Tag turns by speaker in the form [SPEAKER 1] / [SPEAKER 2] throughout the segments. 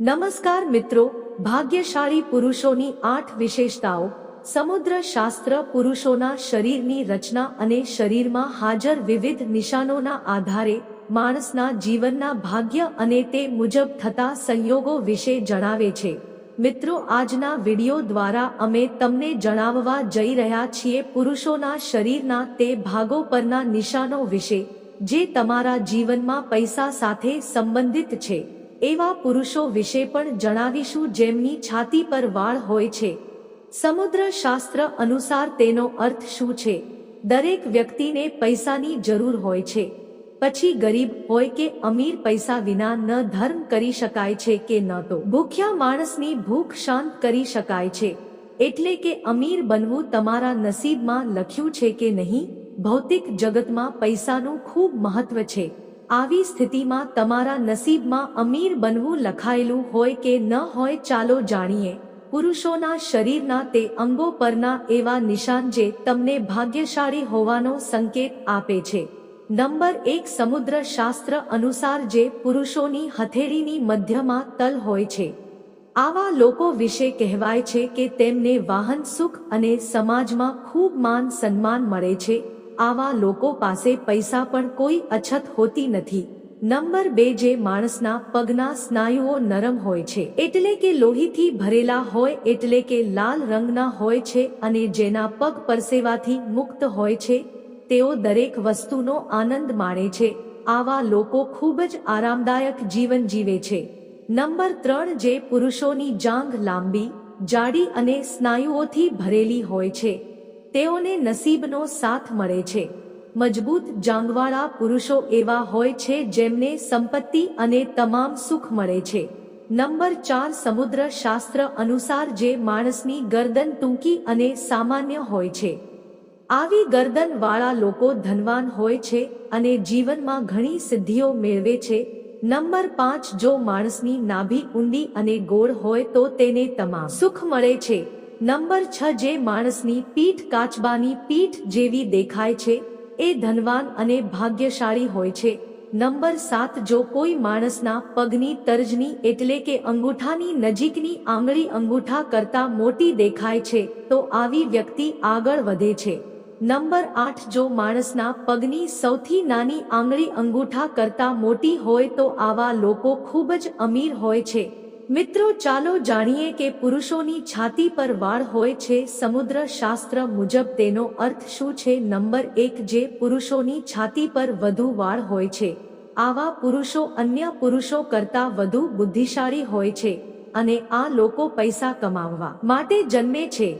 [SPEAKER 1] નમસ્કાર મિત્રો, ભાગ્યશાળી પુરુષોની આઠ વિશેષતાઓ, સમુદ્ર શાસ્ત્ર પુરુષોના શરીરની રચના અને શરીરમાં હાજર વિવિધ નિશાનોના આધારે માણસના જીવનના ભાગ્ય અને તે મુજબ થતા સંયોગો વિશે જણાવે છે. મિત્રો, આજના વિડિયો દ્વારા અમે તમને જણાવવા જઈ રહ્યા છીએ પુરુષોના શરીરના તે ભાગો પરના નિશાનો વિશે, જે તમારા જીવનમાં પૈસા સાથે સંબંધિત છે. એવા પુરુષો વિશે પણ જણાવીશું જેમની છાતી પર વાળ હોય છે. સમુદ્ર શાસ્ત્ર અનુસાર તેનો અર્થ શું છે? દરેક વ્યક્તિને પૈસાની જરૂર હોય છે. પછી ગરીબ હોય કે અમીર પૈસા વિના ન ધર્મ કરી શકાય છે કે ન તો. ભૂખ્યા માણસની ભૂખ શાંત કરી શકાય છે. એટલે કે અમીર બનવું તમારા નસીબમાં લખ્યું છે કે નહીં? ભૌતિક જગતમાં પૈસાનું ખૂબ મહત્વ છે. આવી સ્થિતિમાં તમારા નસીબમાં અમીર બનવું લખાયેલું હોય કે ન હોય ચાલો જાણીએ. પુરુષોના શરીરના તે અંગો પરના એવા નિશાન જે તમને ભાગ્યશાળી હોવાનો સંકેત આપે છે. નંબર એક સમુદ્ર શાસ્ત્ર અનુસાર જે પુરુષોની હથેળીની મધ્યમાં તલ હોય છે. આવા લોકો વિશે કહેવાય છે કે તેમને વાહન સુખ અને સમાજમાં ખૂબ માન સન્માન મળે છે. આવા લોકો પાસે પૈસા પણ કોઈ અછત હોતી નથી. નંબર બે જે માણસના પગના સ્નાયુઓ નરમ હોય છે, એટલે કે લોહીથી ભરેલા હોય, એટલે કે લાલ રંગના હોય છે અને જેના પગ પરસેવાથી મુક્ત હોય છે, તેઓ દરેક વસ્તુનો આનંદ માણે છે. આવા લોકો ખૂબ જ આરામદાયક જીવન જીવે છે. નંબર ત્રણ જે પુરુષોની જાંઘ લાંબી, જાડી અને સ્નાયુઓથી ભરેલી હોય છે તેઓને નસીબનો સાથ મળે છે. મજબૂત જાંગવાળા પુરુષો એવા હોય છે જેમને સંપત્તિ અને તમામ સુખ મળે છે. નંબર ચાર સમુદ્ર શાસ્ત્ર અનુસાર જે માણસની ગરદન ટૂંકી અને સામાન્ય હોય છે. આવી ગરદનવાળા લોકો ધનવાન હોય છે અને જીવનમાં ઘણી સિદ્ધિઓ મેળવે છે. નંબર પાંચ જો માણસની નાભી ઊંડી અને ગોળ હોય તો તેને તમામ સુખ મળે છે. નંબર છ જે માણસની પીઠ કાચબાની પીઠ જેવી દેખાય છે, એ ધનવાન અને ભાગ્યશાળી હોય છે. નંબર સાત જો કોઈ માણસના પગની તર્જની એટલે કે અંગૂઠાની નજીકની આંગળી અંગૂઠા કરતા મોટી દેખાય છે, તો આવી વ્યક્તિ આગળ વધે છે. નંબર આઠ જો માણસના પગની સૌથી નાની આંગળી અંગૂઠા કરતા મોટી હોય તો આવા લોકો ખૂબ જ અમીર હોય છે. મિત્રો, ચાલો જાણીએ કે પુરુષોની છાતી પર વાળ હોય છે. સમુદ્ર શાસ્ત્ર મુજબ તેનો અર્થ શું છે? નંબર એક, જે પુરુષોની છાતી પર વધુ વાળ હોય છે. આવા પુરુષો અન્ય પુરુષો કરતા વધુ બુદ્ધિશાળી હોય છે અને આ લોકો પૈસા કમાવવા માટે જન્મે છે.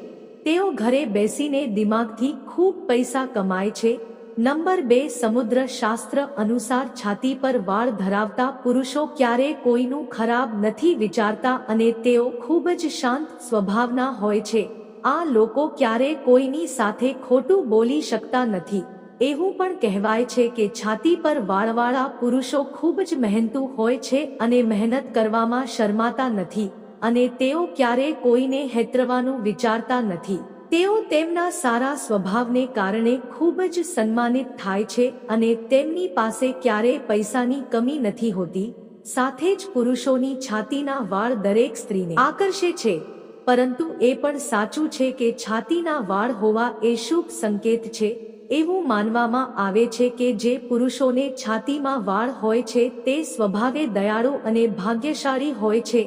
[SPEAKER 1] તેઓ ઘરે બેસીને દિમાગથી ખૂબ પૈસા કમાય છે. નંબર બે સમુદ્ર શાસ્ત્ર અનુસાર છાતી પર વાળ ધરાવતા પુરુષો ક્યારે કોઈનું ખરાબ નથી વિચારતા અને તેઓ ખૂબ જ શાંત સ્વભાવના હોય છે. આ લોકો ક્યારે કોઈની સાથે ખોટું બોલી શકતા નથી. એવું પણ કહેવાય છે કે છાતી પર વાળવાળા પુરુષો ખૂબ જ મહેનતુ હોય છે અને મહેનત કરવામાં શરમાતા નથી અને તેઓ ક્યારે કોઈને હેતરવાનું વિચારતા નથી. તેઓ તેમના સારા સ્વભાવને કારણે ખૂબ જ સન્માનિત થાય છે અને તેમની પાસે ક્યારેય પૈસાની કમી નથી હોતી, સાથે જ પુરુષોની છાતીના વાળ દરેક સ્ત્રીને આકર્ષે છે. પરંતુ એ પણ સાચું છે કે છાતીના વાળ હોવા એ શુભ સંકેત છે, એવું માનવામાં આવે છે કે જે પુરુષોને છાતીમાં વાળ હોય છે તે સ્વભાવે દયાળુ અને ભાગ્યશાળી હોય છે.